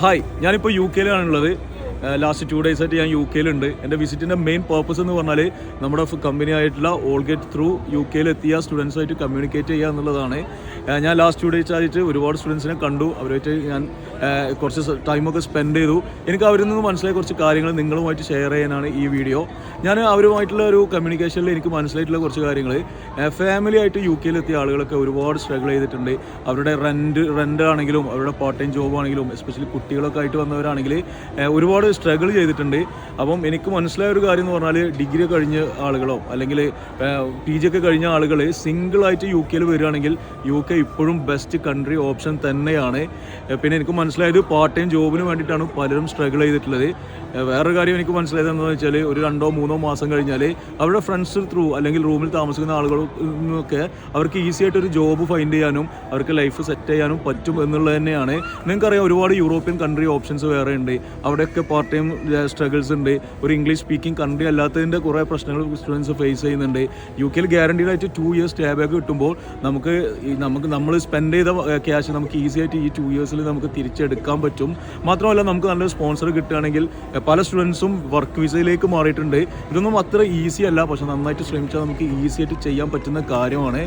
Hi ഞാനിപ്പോൾ U കെയിലാണുള്ളത് last two days ആയിട്ട് ഞാൻ യു കെയിലുണ്ട് എന്റെ വിസിറ്റിന്റെ മെയിൻ പർപ്പസ് എന്ന് പറഞ്ഞാൽ നമ്മുടെ കമ്പനി ആയിട്ടുള്ള ഓൾ ഗെറ്റ് ത്രൂ യു കെയിൽ എത്തിയ സ്റ്റുഡൻസുമായിട്ട് കമ്മ്യൂണിക്കേറ്റ് ചെയ്യുക എന്നുള്ളതാണ്. ഞാൻ ലാസ്റ്റ് ടു ഡേയ്സ് ആയിട്ട് ഒരുപാട് സ്റ്റുഡൻസിനെ കണ്ടു. അവരുമായിട്ട് ഞാൻ കുറച്ച് ടൈമൊക്കെ സ്പെൻഡ് ചെയ്തു. എനിക്ക് അവരിൽ നിന്ന് മനസ്സിലായ കുറച്ച് കാര്യങ്ങൾ നിങ്ങളുമായിട്ട് ഷെയർ ചെയ്യാനാണ് ഈ വീഡിയോ ഞാൻ അവരുമായിട്ടുള്ള ഒരു കമ്മ്യൂണിക്കേഷനിൽ എനിക്ക് മനസ്സിലായിട്ടുള്ള കുറച്ച് കാര്യങ്ങൾ ഫാമിലി ആയിട്ട് യു കെയിലെത്തിയ ആളുകളൊക്കെ ഒരുപാട് സ്ട്രഗിൾ ചെയ്തിട്ടുണ്ട്. അവരുടെ റെന്റ് റെന്റ് ആണെങ്കിലും അവരുടെ പാർട്ട് ടൈം ജോബ് ആണെങ്കിലും എസ്പെഷ്യലി കുട്ടികളൊക്കെ ആയിട്ട് വന്നവരാണെങ്കിൽ ഒരുപാട് സ്ട്രഗിൾ ചെയ്തിട്ടുണ്ട്. അപ്പം എനിക്ക് മനസ്സിലായ ഒരു കാര്യം എന്ന് പറഞ്ഞാൽ ഡിഗ്രി കഴിഞ്ഞ ആളുകളോ അല്ലെങ്കിൽ പി ജി ഒക്കെ കഴിഞ്ഞ ആളുകൾ സിംഗിളായിട്ട് യു കെയിൽ വരികയാണെങ്കിൽ യു കെ ഇപ്പോഴും ബെസ്റ്റ് കൺട്രി ഓപ്ഷൻ തന്നെയാണ്. പിന്നെ എനിക്ക് മനസ്സിലായത് പാർട്ട് ടൈം ജോബിന് വേണ്ടിയിട്ടാണ് പലരും സ്ട്രഗിൾ ചെയ്തിട്ടുള്ളത്. വേറൊരു കാര്യം എനിക്ക് മനസ്സിലായത് എന്താണെന്ന് വെച്ചാൽ ഒരു രണ്ടോ മൂന്നോ മാസം കഴിഞ്ഞാൽ അവരുടെ ഫ്രണ്ട്സ് ത്രൂ അല്ലെങ്കിൽ റൂമിൽ താമസിക്കുന്ന ആളുകളൊക്കെ അവർക്ക് ഈസി ആയിട്ട് ഒരു ജോബ് ഫൈൻഡ് ചെയ്യാനും അവർക്ക് ലൈഫ് സെറ്റ് ചെയ്യാനും പറ്റും എന്നുള്ളത് തന്നെയാണ്. നിങ്ങൾക്കറിയാം ഒരുപാട് യൂറോപ്യൻ കൺട്രി ഓപ്ഷൻസ് വേറെ ഉണ്ട്. അവിടെയൊക്കെ പാർട്ട് ടൈം സ്ട്രഗിൾസ് ഉണ്ട്. ഒരു ഇംഗ്ലീഷ് സ്പീക്കിംഗ് കൺട്രി അല്ലാത്തതിന്റെ കുറേ പ്രശ്നങ്ങൾ സ്റ്റുഡൻസ് ഫേസ് ചെയ്യുന്നുണ്ട്. യു കെയിൽ ഗ്യാരണ്ടീഡ് ആയിട്ട് ടു ഇയേഴ്സ് സ്റ്റേ ബാക്ക് കിട്ടുമ്പോൾ നമുക്ക് നമുക്ക് നമ്മൾ സ്പെൻഡ് ചെയ്ത ക്യാഷ് നമുക്ക് ഈസി ആയിട്ട് ഈ ടു ഇയേഴ്സിൽ നമുക്ക് തിരിച്ചെടുക്കാൻ പറ്റും. മാത്രമല്ല നമുക്ക് നല്ലൊരു സ്പോൺസർ കിട്ടുകയാണെങ്കിൽ പല സ്റ്റുഡൻസും വർക്ക് വിസയിലേക്ക് മാറിയിട്ടുണ്ട്. ഇതൊന്നും അത്ര ഈസി അല്ല. പക്ഷെ നന്നായിട്ട് ശ്രമിച്ചാൽ നമുക്ക് ഈസി ആയിട്ട് ചെയ്യാൻ പറ്റുന്ന കാര്യമാണ്.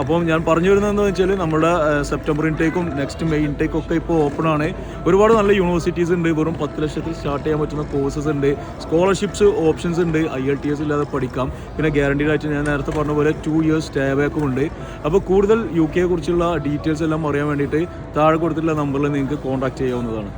അപ്പം ഞാൻ പറഞ്ഞു വരുന്നതെന്ന് വെച്ചാൽ നമ്മുടെ സെപ്റ്റംബർ ഇൻടേക്കും നെക്സ്റ്റ് മെയ് ഇൻടേക്കും ഒക്കെ ഇപ്പോൾ ഓപ്പൺ ആണ്. ഒരുപാട് നല്ല യൂണിവേഴ്സിറ്റീസ് ഉണ്ട്. വെറും പത്ത് ലക്ഷത്തിൽ സ്റ്റാർട്ട് ചെയ്യാൻ പറ്റുന്ന കോഴ്സസ് ഉണ്ട്. സ്കോളർഷിപ്സ് ഓപ്ഷൻസ് ഉണ്ട്. ഐ എൽ ടി എസ് ഇല്ലാതെ പഠിക്കാം. പിന്നെ ഗ്യാരണ്ടീഡ് ആയിട്ട് ഞാൻ നേരത്തെ പറഞ്ഞ പോലെ ടു ഇയേഴ്സ് സ്റ്റേ ബാക്കും ഉണ്ട്. അപ്പോൾ കൂടുതൽ യു കെയെ കുറിച്ചുള്ള ഡീറ്റെയിൽസ് എല്ലാം അറിയാൻ വേണ്ടിയിട്ട് താഴെ കൊടുത്തിട്ടുള്ള നമ്പറിൽ നിങ്ങൾക്ക് കോൺടാക്ട് ചെയ്യാവുന്നതാണ്.